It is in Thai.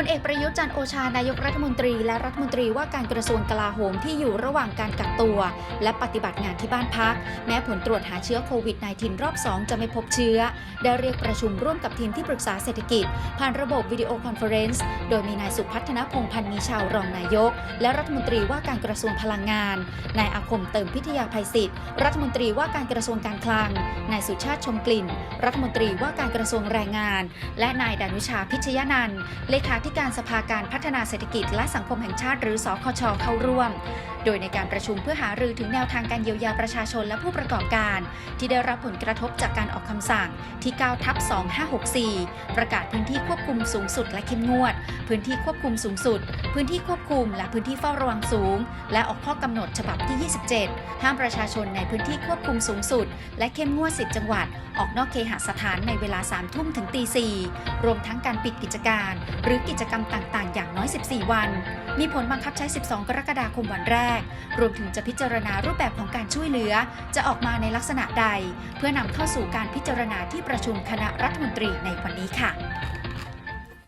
พลเอกประยุทธ์จันโอชานายกรัฐมนตรีและรัฐมนตรีว่าการกระทรวงกลาโหมที่อยู่ระหว่างการกักตัว และปฏิบัติงานที่บ้านพัก แม้ผลตรวจหาเชื้อโควิด -19 รอบ 2 จะไม่พบเชื้อ ได้เรียกประชุมร่วมกับทีมที่ปรึกษาเศรษฐกิจ ผ่านระบบวิดีโอคอนเฟอเรนซ์โดยมีนายสุพัฒนพงพันธ์มีชาวรองนายก และรัฐมนตรีว่าการกระทรวงพลังงานนายอาคมเติมพิทยาภัยศิษย์รัฐมนตรีว่าการกระทรวงการคลังนายสุชาติชมกลิ่น รัฐมนตรีว่าการกระทรวงแรงงาน และนายดานุชาพิชยนันท์เลขาธิการสภาการพัฒนาเศรษฐกิจและสังคมแห่งชาติหรือสคชเข้าร่วม โดยในการประชุมเพื่อหารือถึงแนวทางการเยียวยาประชาชนและผู้ประกอบการ ที่ได้รับผลกระทบจากการออกคำสั่งที่9ทับ2564 ประกาศพื้นที่ควบคุมสูงสุดและเข้มงวด พื้นที่ควบคุมสูงสุด พื้นที่ควบคุมและพื้นที่เฝ้าระวังสูง และออกข้อกำหนดฉบับที่ 27 ห้ามประชาชนในพื้นที่ควบคุมสูงสุด และเข้มงวด 10 จังหวัด ออกนอกเคหสถานในเวลา3ทุ่มถึงตี4รวมทั้งการปิดกิจการ หรือกิจจกรรมต่าง ๆ อย่างน้อย 14 วัน มีผลบังคับใช้ 12 กรกฎาคมวันแรก รวมถึงจะพิจารณารูปแบบของการช่วยเหลือ จะออกมาในลักษณะใด เพื่อนำเข้าสู่การพิจารณาที่ประชุมคณะรัฐมนตรีในวันนี้ค่ะ